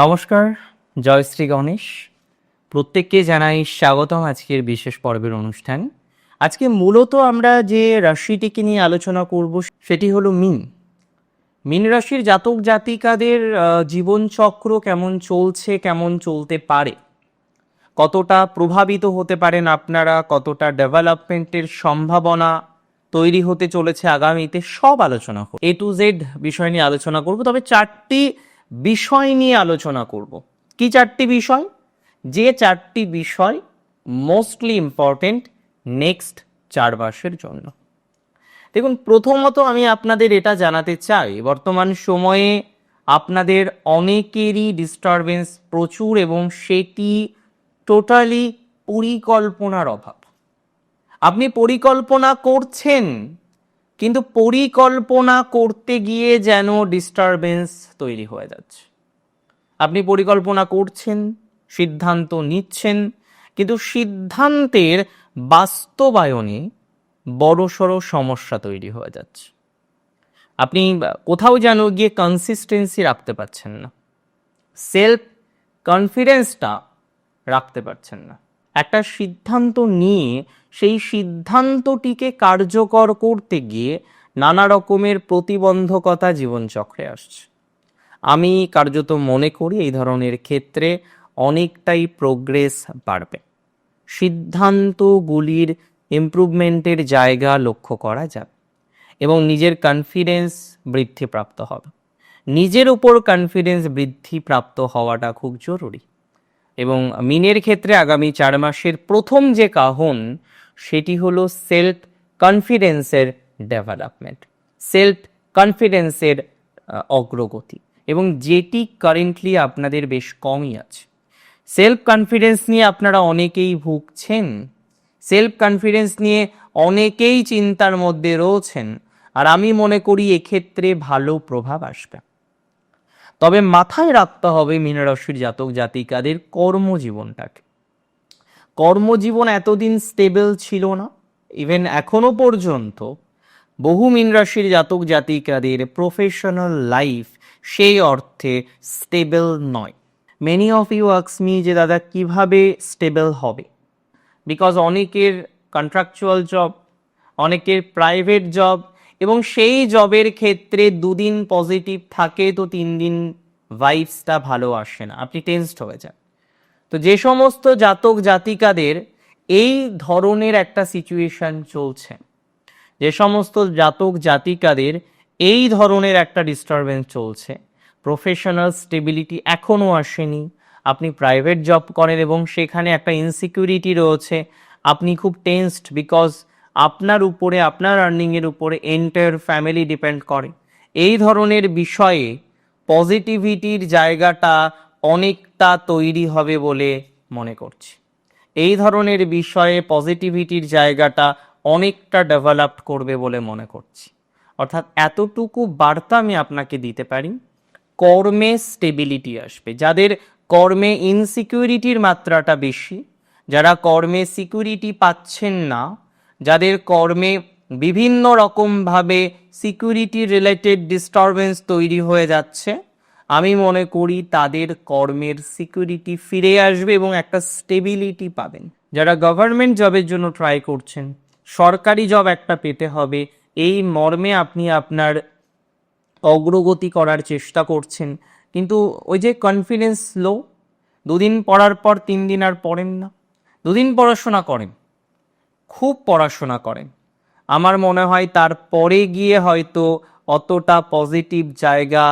নমস্কার, জয়শ্রী গণেশ। প্রত্যেককে জানাই স্বাগতম আজকের বিশেষ পর্বের অনুষ্ঠান। আজকে মূলত আমরা যে রাশিটিকে নিয়ে আলোচনা করব সেটি হলো মিন। মিন রাশির জাতক জাতিকাদের জীবনচক্র কেমন চলছে, কেমন চলতে পারে? কতটা প্রভাবিত হতে পারেন আপনারা, কতটা ডেভেলপমেন্টের সম্ভাবনা তৈরি হতে চলেছে আগামীতে, সব আলোচনা এ টু জেড বিষয় নিয়ে আলোচনা করব। তবে চারটি বিষয় নিয়ে আলোচনা করব। কি চারটি বিষয়? যে চারটি বিষয় মোস্টলি ইম্পর্টেন্ট নেক্সট চার মাসের জন্য। দেখুন, প্রথমত আমি আপনাদের এটা জানাতে চাই, বর্তমান সময়ে আপনাদের অনেকেরই ডিস্টারবেন্স প্রচুর এবং সেটি টোটালি পরিকল্পনার অভাব। আপনি পরিকল্পনা করছেন কিন্তু পরিকল্পনা করতে গিয়ে যেন ডিস্টারবেন্স তৈরি হয়ে যাচ্ছে। আপনি পরিকল্পনা করছেন, সিদ্ধান্ত নিচ্ছেন, কিন্তু সিদ্ধান্তের বাস্তবায়নে বড়সড় সমস্যা তৈরি হয়ে যাচ্ছে। আপনি কোথাও যেন গিয়ে কনসিস্টেন্সি রাখতে পারছেন না। সেলফ কনফিডেন্সটা রাখতে পারছেন না। একটা সিদ্ধান্ত নিয়ে সেই সিদ্ধান্তটিকে কার্যকর করতে গিয়ে নানা রকমের প্রতিবন্ধকতা জীবনচক্রে আসছে। আমি কার্যত মনে করি এই ধরনের ক্ষেত্রে অনেকটাই প্রোগ্রেস বাড়বে। সিদ্ধান্তগুলির ইমপ্রুভমেন্টের জায়গা লক্ষ্য করা যাবে এবং নিজের কনফিডেন্স বৃদ্ধিপ্রাপ্ত হবে। নিজের উপর কনফিডেন্স বৃদ্ধিপ্রাপ্ত হওয়াটা খুব জরুরি। এবং মিনের ক্ষেত্রে আগামী চার মাসের প্রথম যে কাহন, সেটি হলো সেলফ কনফিডেন্সের ডেভেলপমেন্ট, সেলফ কনফিডেন্সের অগ্রগতি এবং যেটি কারেন্টলি আপনাদের বেশ কমই আছে। সেলফ কনফিডেন্স নিয়ে আপনারা অনেকেই ভুগছেন, সেলফ কনফিডেন্স নিয়ে অনেকেই চিন্তার মধ্যে রয়েছেন, আর আমি মনে করি এক্ষেত্রে ভালো প্রভাব আসবে। তবে মাথায় রাখতে হবে মীনরাশির জাতক জাতিকাদের কর্মজীবনটাকে। কর্মজীবন এতদিন স্টেবল ছিল না ইভেন এখনও পর্যন্ত বহু মীন রাশির জাতক জাতিকাদের প্রফেশনাল লাইফ সেই অর্থে স্টেবল নয়। Many of you asks me যে, দাদা, কীভাবে স্টেবল হবে? বিকজ অনেকের কন্ট্রাকচুয়াল জব অনেকের প্রাইভেট জব এবং সেই জবের ক্ষেত্রে দুদিন পজিটিভ থাকে, তো তিন দিন ভাইবসটা ভালো আসে না। আপনি টেন্সড হয়ে যান। তো যে সমস্ত জাতক জাতিকাদের এই ধরনের একটা সিচুয়েশন চলছে। যে সমস্ত জাতক জাতিকাদের এই ধরনের একটা ডিস্টারবেন্স চলছে। প্রফেশনাল স্টেবিলিটি এখনও আসেনি। আপনি প্রাইভেট জব করেন এবং সেখানে একটা ইনসিকিউরিটি রয়েছে। আপনি খুব টেন্সড বিকজ আপনার উপরে, আপনার আর্নিংয়ের উপরে এন্টায়ার ফ্যামিলি ডিপেন্ড করে। এই ধরনের বিষয়ে পজিটিভিটির জায়গাটা অনেকটা তৈরি হবে বলে মনে করছি। এই ধরনের বিষয়ে পজিটিভিটির জায়গাটা অনেকটা ডেভেলপ করবে বলে মনে করছি। অর্থাৎ এতটুকু বার্তা আমি আপনাকে দিতে পারি, কর্মে স্টেবিলিটি আসবে। যাদের কর্মে ইনসিকিউরিটির মাত্রাটা বেশি, যারা কর্মে সিকিউরিটি পাচ্ছেন না যাদের কর্মে বিভিন্ন রকমভাবে সিকিউরিটি রিলেটেড ডিস্টারবেন্স তৈরি হয়ে যাচ্ছে, আমি মনে করি তাদের কর্মের সিকিউরিটি ফিরে আসবে এবং একটা স্টেবিলিটি পাবেন। যারা গভর্নমেন্ট জবের জন্য ট্রাই করছেন, সরকারি জব একটা পেতে হবে। এই মর্মে আপনি আপনার অগ্রগতি করার চেষ্টা করছেন। কিন্তু ওই যে কনফিডেন্স লো দুদিন পড়ার পর তিন দিন আর পড়েন না। দুদিন পড়াশোনা করেন। খুব পড়াশোনা করেন। আমার মনে হয় তারপরে গিয়ে হয়তো অতটা পজিটিভ জায়গা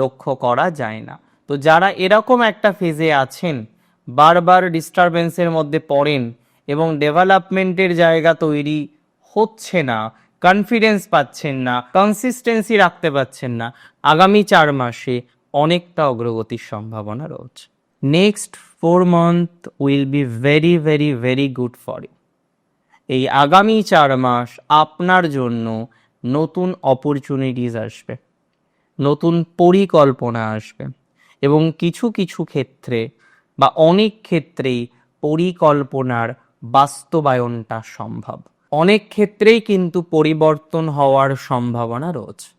লক্ষ্য করা যায় না। তো যারা এরকম একটা ফেজে আছেন, বারবার ডিস্টারবেন্সের মধ্যে পড়েন এবং ডেভেলপমেন্টের জায়গা তৈরি হচ্ছে না কনফিডেন্স পাচ্ছেন না কনসিস্টেন্সি রাখতে পাচ্ছেন না, আগামী চার মাসে অনেকটা অগ্রগতির সম্ভাবনা রয়েছে। Next four month will be very very very good for you এই আগামী চার মাস আপনার জন্য নতুন অপরচুনিটিস আসবে, নতুন পরিকল্পনা আসবে এবং কিছু কিছু ক্ষেত্রে বা অনেক ক্ষেত্রেই পরিকল্পনার বাস্তবায়নটা সম্ভব। অনেক ক্ষেত্রেই কিন্তু পরিবর্তন হওয়ার সম্ভাবনা রয়েছে।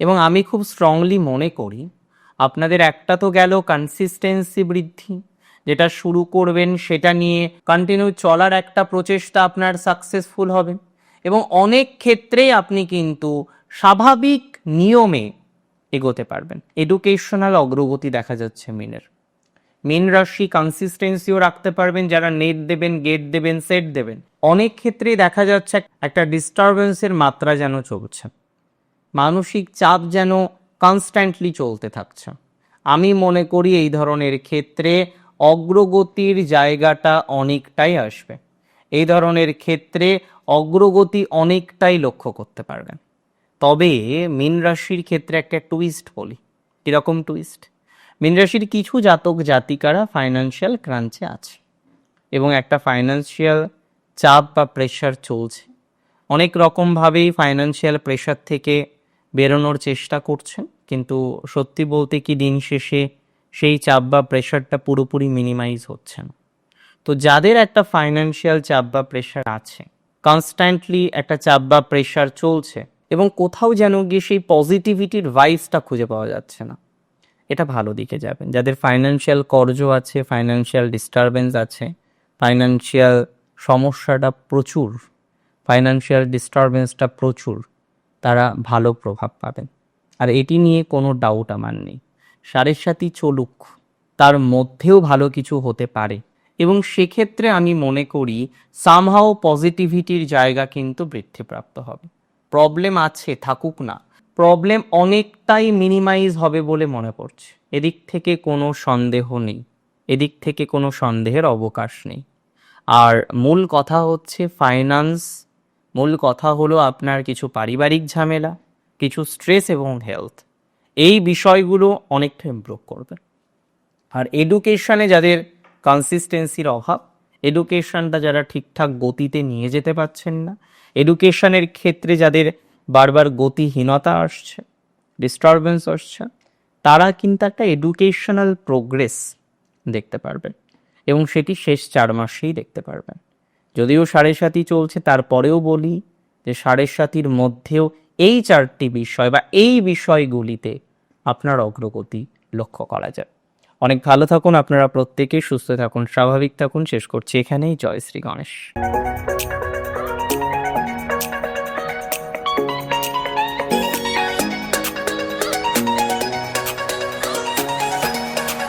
এবং আমি খুব স্ট্রংলি মনে করি, আপনাদের একটা তো গেল কনসিস্টেন্সি বৃদ্ধি যেটা শুরু করবেন সেটা নিয়ে কন্টিনিউ চলার একটা প্রচেষ্টা আপনার সাকসেসফুল হবে। এবং অনেক ক্ষেত্রেই আপনি কিন্তু স্বাভাবিক নিয়মে এগোতে পারবেন। এডুকেশনাল অগ্রগতি দেখা যাচ্ছে মিনের। মেন রাশি কনসিস্টেন্সিও রাখতে পারবেন, যারা নেট দেবেন গেট দেবেন সেট দেবেন। অনেক ক্ষেত্রেই দেখা যাচ্ছে একটা ডিস্টারবেন্সের মাত্রা যেন চলছে। মানসিক চাপ যেন কনস্ট্যান্টলি চলতে থাকছে। আমি মনে করি এই ধরনের ক্ষেত্রে অগ্রগতির জায়গাটা অনেকটাই আসবে। এই ধরনের ক্ষেত্রে অগ্রগতি অনেকটাই লক্ষ্য করতে পারবেন। তবে মীন রাশির ক্ষেত্রে একটা টুইস্ট বলি। কীরকম টুইস্ট মীন রাশির কিছু জাতক জাতিকারা ফাইন্যান্সিয়াল ক্রাঞ্চে আছে এবং একটা ফাইন্যান্সিয়াল চাপ বা প্রেশার চলছে। অনেক রকমভাবেই ফাইন্যান্সিয়াল প্রেশার থেকে বেরোনোর চেষ্টা করছেন। কিন্তু সত্যি বলতে কি দিন শেষে সেই চাপ বা প্রেশারটা পুরোপুরি মিনিমাইজ হচ্ছে না তো যাদের একটা ফাইন্যান্সিয়াল চাপ বা প্রেশার আছে কনস্ট্যান্টলি একটা চাপ বা প্রেশার চলছে এবং কোথাও যেন গিয়ে সেই পজিটিভিটির ভাইসটা খুঁজে পাওয়া যাচ্ছে না, এটা ভালো দিকে যাবেন। যাদের ফাইন্যান্সিয়াল কর্জ আছে ফাইন্যান্সিয়াল ডিস্টারবেন্স আছে ফাইন্যান্সিয়াল সমস্যাটা প্রচুর ফাইন্যান্সিয়াল ডিস্টারবেন্সটা প্রচুর, তারা ভালো প্রভাব পাবেন। আর এটি নিয়ে কোনো ডাউট আমার নেই। সাথী চলুক। তার মধ্যেও ভালো কিছু হতে পারে। এবং সেক্ষেত্রে আমি মনে করি সামহাও পজিটিভিটির জায়গা কিন্তু বৃদ্ধিপ্রাপ্ত হবে। প্রবলেম আছে, থাকুক না। প্রবলেম অনেকটাই মিনিমাইজ হবে বলে মনে পড়ছে। এদিক থেকে কোনো সন্দেহ নেই। এদিক থেকে কোনো সন্দেহের অবকাশ নেই। আর মূল কথা হচ্ছে ফাইন্যান্স মূল কথা হলো আপনার কিছু পারিবারিক ঝামেলা, কিছু স্ট্রেস এবং হেলথ এই বিষয়গুলো অনেকটা ইমপ্রুভ করবে। আর এডুকেশনে যাদের কনসিস্টেন্সির অভাব এডুকেশনটা যারা ঠিকঠাক গতিতে নিয়ে যেতে পারছেন না এডুকেশনের ক্ষেত্রে যাদের বারবার গতিহীনতা আসছে ডিস্টারবেন্স আসছে, তারা কিন্তু একটা এডুকেশনাল প্রোগ্রেস দেখতে পারবেন এবং সেটি শেষ চার মাসেই দেখতে পারবেন। যদিও সাড়ে সাতি চলছে, তারপরেও বলি যে সাড়ে সাতির মধ্যেও এই চারটি বিষয় বা এই বিষয়গুলিতে আপনার অগ্রগতি লক্ষ্য করা যায়। অনেক ভালো থাকুন, আপনারা প্রত্যেকেই সুস্থ থাকুন, স্বাভাবিক থাকুন। শেষ করছি এখানেই। জয় শ্রী গণেশ।